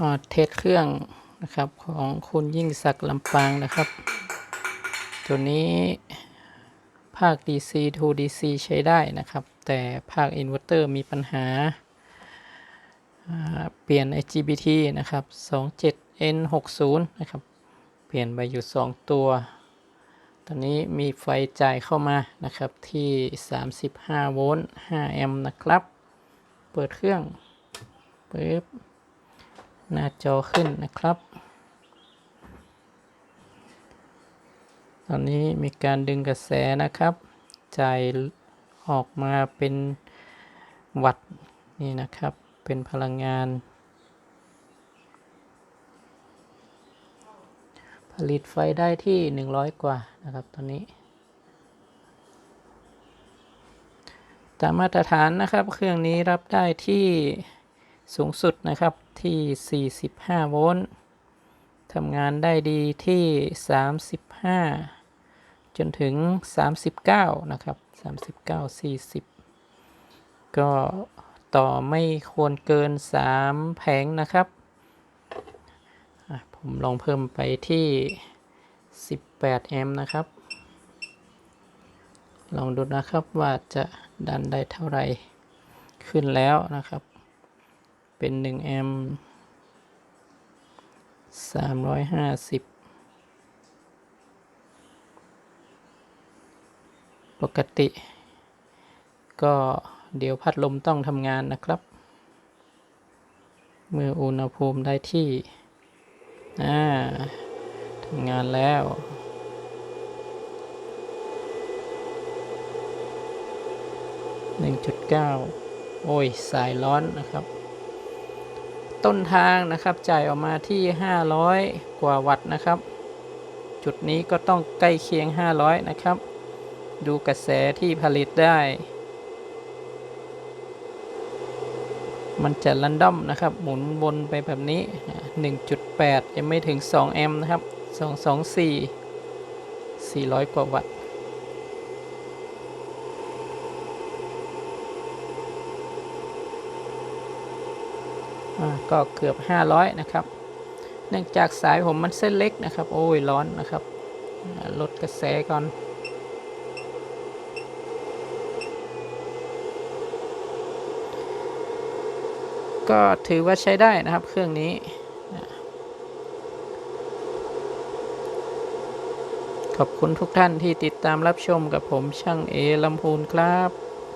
อ่าเทสเครื่องนะครับของคุณยิ่งศักดิ์ลำปางนะครับ ตัวนี้ภาค DC to DC ใช้ได้นะครับ แต่ภาคอินเวอร์เตอร์มีปัญหาาเปลี่ยน IGBT นะครับ 27N60 นะครับ เปลี่ยนไปอยู่ 2 ตัว ตอนนี้มีไฟจ่ายเข้ามานะครับที่ 35 โวลต์ 5 แอมป์นะครับ เปิดเครื่องปึ๊บ หน้าจอขึ้นนะครับ ตอนนี้มีการดึงกระแสนะครับ จ่ายออกมาเป็นวัตต์นี่นะครับ เป็นพลังงาน ผลิตไฟได้ที่ 100 กว่านะครับตอนนี้ ตามมาตรฐานนะครับ เครื่องนี้รับได้ที่ สูงสุดนะครับที่ 45 โวลต์ทำงานได้ดีที่ 35 จนถึง 39 นะครับ 39 40 ก็ต่อไม่ควรเกิน 3 แผงนะครับ ผมลองเพิ่มไปที่ 18 แอมป์นะครับ ลองดูนะครับว่าจะดันได้เท่าไหร่ขึ้นแล้วนะครับ เป็น1แอมป์350ปกติ ก็เดี๋ยวพัดลมต้องทำงานนะครับ เมื่ออุณหภูมิได้ที่อ่าทำงานแล้ว1.9โอ้ย สายร้อนนะครับ ต้นทางนะครับจ่ายออกมาที่ 500 กว่าวัตต์นะครับ จุดนี้ก็ต้องใกล้เคียง 500 นะครับ ดูกระแสที่ผลิตได้ มันจะรันดอมนะครับ หมุนวนไปแบบนี้นะ1.8 ยังไม่ถึง 2 แอมป์นะครับ 224 400 กว่าวัตต์ ก็เกือบ 500 นะครับ เนื่องจากสายผมมันเส้นเล็กนะครับ โอ้ยร้อนนะครับ ลดกระแสก่อนก็ถือว่าใช้ได้นะครับเครื่องนี้ ขอบคุณทุกท่านที่ติดตามรับชมกับผมช่างเอลำพูนครับ